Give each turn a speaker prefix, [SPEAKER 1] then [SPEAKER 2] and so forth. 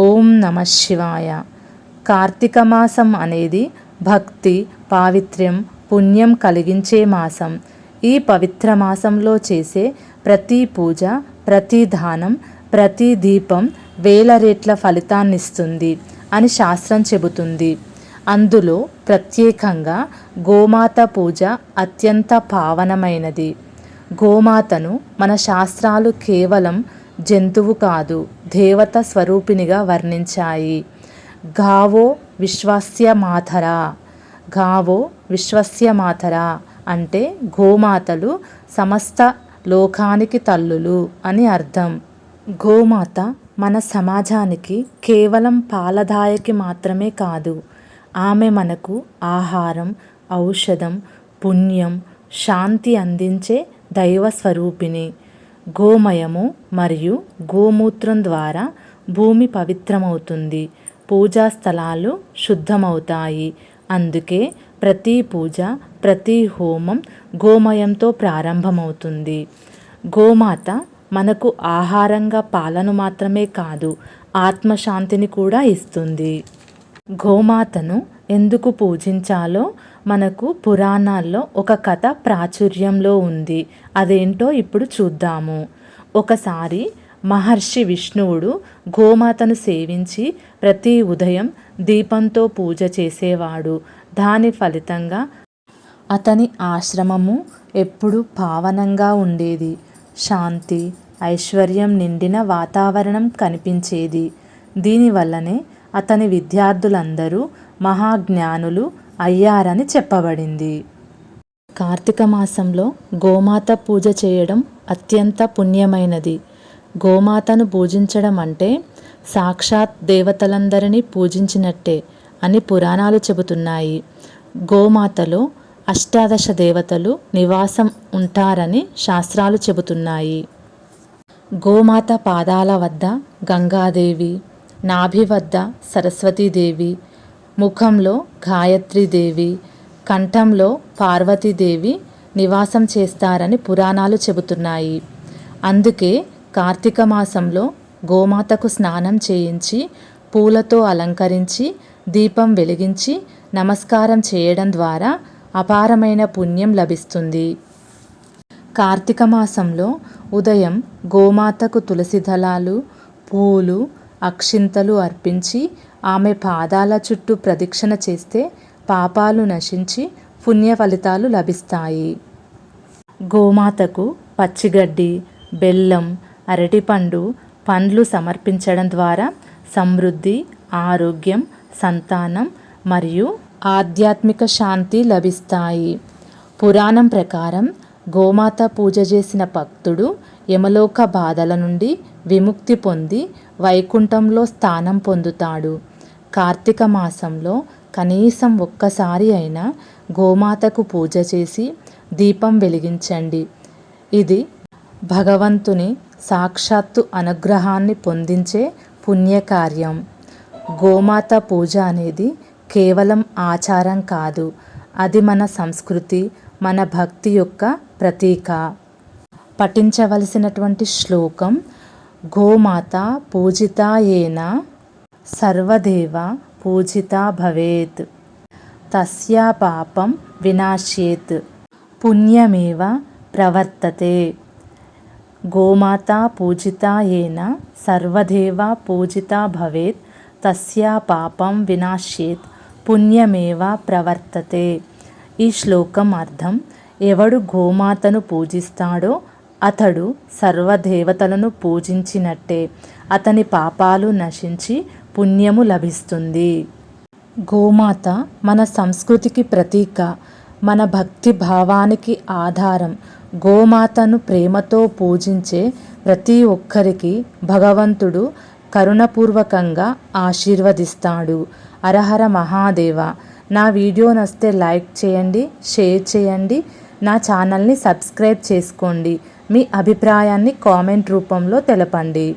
[SPEAKER 1] ఓం నమ శివాయ. కార్తీక మాసం అనేది భక్తి పావిత్ర్యం పుణ్యం కలిగించే మాసం. ఈ పవిత్ర మాసంలో చేసే ప్రతి పూజ ప్రతి దానం ప్రతి దీపం వేల రేట్ల ఫలితాన్నిస్తుంది అని శాస్త్రం చెబుతుంది. అందులో ప్రత్యేకంగా గోమాత పూజ అత్యంత పావనమైనది. గోమాతను మన శాస్త్రాలు కేవలం జంతువు కాదు దేవత స్వరూపినిగా వర్ణించాయి. గావో విశ్వస్య మాతరా. గావో విశ్వస్య మాతరా అంటే గోమాతలు సమస్త లోకానికి తల్లులు అని అర్థం. గోమాత మన సమాజానికి కేవలం పాలదాయకి మాత్రమే కాదు ఆమె మనకు ఆహారం ఔషధం పుణ్యం శాంతి అందించే దైవ స్వరూపిణి. గోమయము మరియు గోమూత్రం ద్వారా భూమి పవిత్రమవుతుంది. పూజా స్థలాలు శుద్ధమవుతాయి. అందుకే ప్రతి పూజ ప్రతి హోమం గోమయంతో ప్రారంభమవుతుంది. గోమాత మనకు ఆహారంగా పాలను మాత్రమే కాదు ఆత్మశాంతిని కూడా ఇస్తుంది. గోమాతను ఎందుకు పూజించాలో మనకు పురాణాల్లో ఒక కథ ప్రాచుర్యంలో ఉంది. అదేంటో ఇప్పుడు చూద్దాము. ఒకసారి మహర్షి విష్ణువుడు గోమాతను సేవించి ప్రతి ఉదయం దీపంతో పూజ చేసేవాడు. దాని ఫలితంగా అతని ఆశ్రమము ఎప్పుడు పావనంగా ఉండేది. శాంతి ఐశ్వర్యం నిండిన వాతావరణం కనిపించేది. దీనివల్లనే అతని విద్యార్థులందరూ మహాజ్ఞానులు అయ్యారని చెప్పబడింది. కార్తీక మాసంలో గోమాత పూజ చేయడం అత్యంత పుణ్యమైనది. గోమాతను పూజించడం అంటే సాక్షాత్ దేవతలందరినీ పూజించినట్టే అని పురాణాలు చెబుతున్నాయి. గోమాతలో అష్టాదశ దేవతలు నివాసం ఉంటారని శాస్త్రాలు చెబుతున్నాయి. గోమాత పాదాల వద్ద గంగాదేవి నాభి వద్ద సరస్వతీదేవి ముఖంలో గాయత్రీదేవి కంఠంలో పార్వతీదేవి నివాసం చేస్తారని పురాణాలు చెబుతున్నాయి. అందుకే కార్తీక మాసంలో గోమాతకు స్నానం చేయించి పూలతో అలంకరించి దీపం వెలిగించి నమస్కారం చేయడం ద్వారా అపారమైన పుణ్యం లభిస్తుంది. కార్తీక మాసంలో ఉదయం గోమాతకు తులసి దళాలు పూలు అక్షింతలు అర్పించి ఆమె పాదాల చుట్టూ ప్రదక్షిణ చేస్తే పాపాలు నశించి పుణ్య ఫలితాలు లభిస్తాయి. గోమాతకు పచ్చిగడ్డి బెల్లం అరటిపండు పండ్లు సమర్పించడం ద్వారా సమృద్ధి ఆరోగ్యం సంతానం మరియు ఆధ్యాత్మిక శాంతి లభిస్తాయి. పురాణం ప్రకారం గోమాత పూజ చేసిన భక్తుడు యమలోక బాధల నుండి విముక్తి పొంది వైకుంఠంలో స్థానం పొందుతాడు. కార్తీక మాసంలో కనీసం ఒక్కసారి అయినా గోమాతకు పూజ చేసి దీపం వెలిగించండి. ఇది భగవంతుని సాక్షాత్తు అనుగ్రహాన్ని పొందించే పుణ్యకార్యం. గోమాత పూజ అనేది కేవలం ఆచారం కాదు అది మన సంస్కృతి మన భక్తి యొక్క ప్రతీక. పఠించవలసినటువంటి శ్లోకం గోమాత పూజితాయేన సర్వదేవ పూజిత భవేత్. తస్యా పాపం వినాశ్యేత్. పుణ్యమేవ ప్రవర్తతే. గోమాత పూజితాయేన సర్వదేవ పూజిత భవేత్. తస్యా పాపం వినాశ్యేత్. పుణ్యమేవ ప్రవర్తతే. ఈ శ్లోకం అర్థం ఎవడు గోమాతను పూజిస్తాడో అతడు సర్వదేవతలను పూజించినట్టే అతని పాపాలు నశించి పుణ్యము లభిస్తుంది. గోమాత మన సంస్కృతికి ప్రతీక మన భక్తి భావానికి ఆధారం గోమాతను ప్రేమతో పూజించే ప్రతి ఒక్కరికి భగవంతుడు కరుణపూర్వకంగా ఆశీర్వదిస్తాడు. అరహర మహాదేవ నా వీడియో నస్తే లైక్ చేయండి షేర్ చేయండి నా ఛానల్ని సబ్స్క్రైబ్ చేసుకోండి. మీ అభిప్రాయాన్ని కామెంట్ రూపంలో తెలపండి.